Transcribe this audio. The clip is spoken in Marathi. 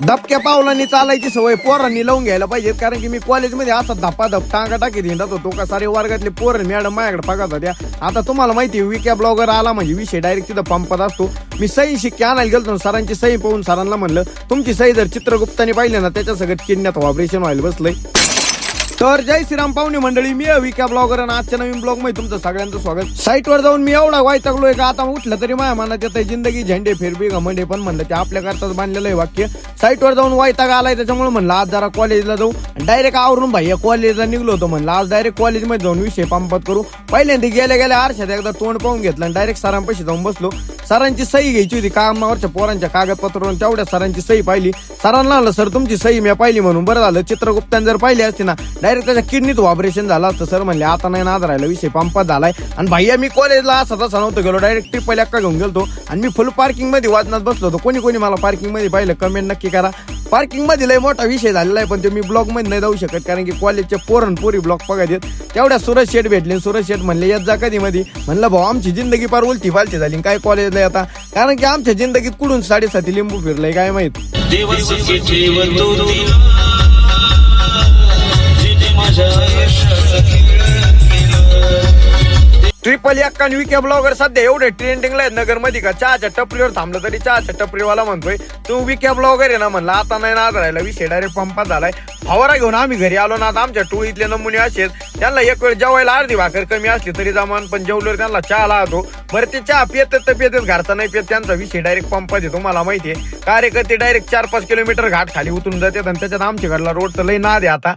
धपक्या पावलांनी चालायची सवय पोरांनी लावून घ्यायला पाहिजे कारण की मी कॉलेजमध्ये असा धप्पा धप टांगा टाकी हिंडत होतो का सारे वर्गातले पोर मॅडम माझ्याकडे बघत होत्या. आता तुम्हाला माहिती आहे विक्या ब्लॉगर आला म्हणजे विषय डायरेक्ट तिथं पंपत असतो. मी सही शिक्के आणायला गेलो सरांची सही पाहून सरांना म्हणलं तुमची सही जर चित्रगुप्ताने पाहिली ना त्याच्या सगळं किडण्यात ऑपरेशन व्हायला बसलंय. तर जय श्रीराम पाहुणे मंडळी मी विका ब्लॉगर आणि आजच्या नवीन ब्लॉगमध्ये तुमचं सगळ्यांचं स्वागत. साईट वर जाऊन मी एवढा वैतागलोय का आता उठलं तरी माझ्या मनात येतं जिंदगी झेंडे फिरबी घमंडे पण म्हणलं ते आपल्या करताच बांधलेलं आहे वाक्य. साईट वर जाऊन वायताग आलाय त्याच्यामुळे म्हणलं आज जरा कॉलेजला जाऊ. डायरेक्ट आवरून भाई कॉलेजला निघलो होतो म्हणलं आज डायरेक्ट कॉलेजमध्ये जाऊन विषय पंपत करू. पहिल्यांदा गेल्या गेल्या आरशात एकदा तोंड पाहून घेतलं आणि डायरेक्ट सरांपाशी जाऊन बसलो. सरांची सही घ्यायची होती. कामावरच्या पोरांच्या कागदपत्रावर तेवढ्या सरांची सही पाहिली. सरांना आलं सर तुमची सही मी पाहिली म्हणून. बरं झालं. चित्रगुप्ताने जर पाहिली असती ना डायरेक्ट त्याच्या किडनीत ऑपरेशन झालं असतं. सर म्हणले आता नाही नाद राहिला विषय पंपात झालाय. आणि भैया मी कॉलेजला असा तसा नव्हतं गेलो. डायरेक्ट ट्रिपल एक्का घेऊन गेलो आणि मी फुल पार्किंगमध्ये वाजनात बसलो होतो. कोणी कोणी मला पार्किंगमध्ये पाहिलं कमेंट नक्की करा. पार्किंगमध्ये लय मोठा विषय झालेला आहे पण ते मी ब्लॉकमध्ये नाही जाऊ शकत कारण की कॉलेजचे पोरण पोरी ब्लॉक बघायचे तेवढ्या सुरज शेठ भेटले सुरज शेठ म्हणले येत जा कधी मध्ये म्हणलं भाऊ आमची जिंदगी फार उलटी फालती झाली काय कॉलेजला येता कारण की आमच्या जिंदगीत कुठून साडेसाती लिंबू फिरलंय काय माहीत? ट्रिपल एक्का आणि विके ब्लॉगर सध्या एवढे ट्रेंडिंगला आहेत नगरमध्ये का? चहाच्या टपरीवर थांबलं तरी चहाच्या टपरीवाला म्हणतोय तू विके ब्लॉगर आहे ना म्हणलं आता नाही ना राहिला विषय डायरेक्ट पंपात झालाय. फवारा घेऊन आम्ही घरी आलो ना आता आमच्या टोळीतले नमुने असे आहेत. त्यांना एक वेळ जेवायला अर्धी भाकर कमी असली तरी जमान पण जेवल्यावर त्यांना चहा लागतो बरं ते चहा पियत तर पियतात घरचा नाही पियत त्यांचा विषय डायरेक्ट पंपात आहे मला माहितीये कार्यकर्ते डायरेक्ट चार पाच किलोमीटर घाट खाली उतरून जातात आणि त्याच्यात आमच्याकडला रोड तर लई ना दे आता.